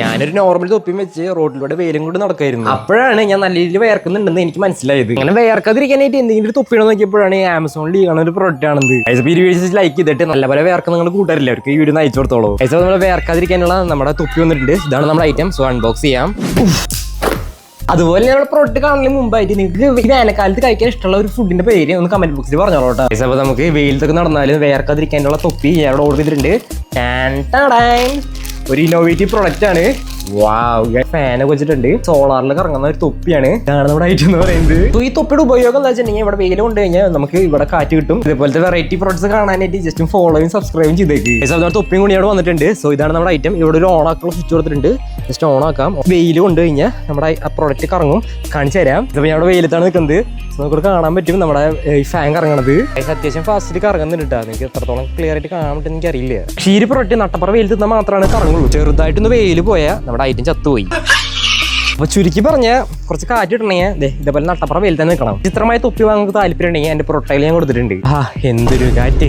ഞാനൊരു നോർമൽ തൊപ്പിയും വെച്ച് റോഡിലൂടെ വെയിലും കൂടെ നടക്കായിരുന്നു. അപ്പോഴാണ് ഞാൻ നല്ല രീതിയിൽ വേർക്കുന്നുണ്ടെന്ന് എനിക്ക് മനസ്സിലായത്. അങ്ങനെ വേർക്കാതിരിക്കാനായിട്ട് എന്തെങ്കിലും ഒരു തൊപ്പിയാണ് നോക്കിയപ്പോഴാണ് ആമസോൺ ഈ കാണുന്ന ഒരു പ്രോഡക്റ്റ് ആണെന്ന് ഐസപ്പ് ഈ വീഡിയോസ് ലൈക്ക് ചെയ്തിട്ട് നല്ല പോലെ വേർക്കുന്ന നിങ്ങൾ കൂട്ടാറില്ല അവർക്ക് ഈ വീഡിയോ അയച്ചു കൊടുത്തോളൂ. ഐസപ്പ് നമ്മൾ വേർക്കാതിരിക്കാനുള്ള നമ്മുടെ തൊപ്പി വന്നിട്ടുണ്ട്. ഇതാണ് നമ്മുടെ ഐറ്റം സോ അൺബോക്സ് ചെയ്യാം. അതുപോലെ നമ്മുടെ പ്രോഡക്റ്റ് കാണുന്നതിന് മുമ്പായിട്ട് നിങ്ങൾക്ക് വേനൽക്കാലത്ത് കഴിക്കാൻ ഇഷ്ടമുള്ള ഒരു ഫുഡിന്റെ പേര് ഒന്ന് കമന്റ് ബോക്സിൽ പറഞ്ഞോളൂ കേട്ടോ. Guys, അപ്പൊ നമുക്ക് വെയിലത്തൊക്കെ നടന്നാലും വേർക്കാതിരിക്കാനുള്ള തൊപ്പി ഞാൻ ഓർഡർ ചെയ്തിട്ടുണ്ട്. ഒരു ഇന്നോവേറ്റീവ് പ്രൊഡക്റ്റ് ആണ്. വാവ് ഫാനൊക്കെ വെച്ചിട്ടുണ്ട്. സോളാറിൽ കറങ്ങുന്ന ഒരു തൊപ്പിയാണ്. ഇതാണ് നമ്മുടെ ഐറ്റം എന്ന് പറയുന്നത്. സോ ഈ തൊപ്പിയുടെ ഉപയോഗം എന്താ വെച്ചിട്ടുണ്ടെങ്കിൽ ഇവിടെ വെയിൽ കൊണ്ട് കഴിഞ്ഞാൽ നമുക്ക് ഇവിടെ കാറ്റ് കിട്ടും. ഇതുപോലത്തെ വെറൈറ്റി പ്രോഡക്ട്സ് കാണാനായിട്ട് ജസ്റ്റ് ഫോളോയും സബ്സ്ക്രൈബും ചെയ്തേക്ക്. നമ്മുടെ തൊപ്പിയും കൂടി ഇവിടെ വന്നിട്ടുണ്ട്. സോ ഇതാണ് നമ്മുടെ ഐറ്റം ഇവിടെ ഒരു ഓൺ ആക്കുള്ള സ്വിച്ച് കൊടുത്തിട്ടുണ്ട്. ജസ്റ്റ് ഓൺ ആക്കാം. വെയിൽ കൊണ്ട് കഴിഞ്ഞാൽ നമ്മുടെ ആ പ്രോഡക്റ്റ് കറങ്ങും. കാണിച്ചു തരാം. ഇതിപ്പോൾ ഞാൻ അവിടെ വെയിലത്താണ് നിൽക്കുന്നത്. നമുക്ക് കാണാൻ പറ്റും നമ്മുടെ ഈ ഫാൻ കറങ്ങണത്. അത്യാവശ്യം ഫാസ്റ്റിൽ കറങ്ങുന്നുണ്ട് കേട്ടോ നിങ്ങൾക്ക് എത്രത്തോളം ക്ലിയർ ആയിട്ട് കാണാൻ പറ്റും എനിക്ക് അറിയില്ല പക്ഷേ ഈ പ്രോഡക്റ്റ് നട്ടപ്പുറ വെയിൽ തിന്നാൽ മാത്രമാണ് കറങ്ങുള്ളൂ. ചെറുതായിട്ടൊന്ന് വെയിൽ പോയാൽ നമ്മുടെ ഐറ്റം ചത്തുപോയി. അപ്പൊ ചുരുക്കി പറഞ്ഞ കുറച്ച് കാറ്റ് കിട്ടണമെങ്കിൽ ഇതേപോലെ നട്ടപ്പുറം വെയിൽ തന്നെ നിൽക്കണം. ചിത്രമായി തൊപ്പി വാങ്ങുക താല്പര്യം ഉണ്ടെങ്കിൽ എന്റെ പ്രൊട്ടൈൽ ഞാൻ കൊടുത്തിട്ടുണ്ട്. ആ എന്തൊരു കാറ്റ്.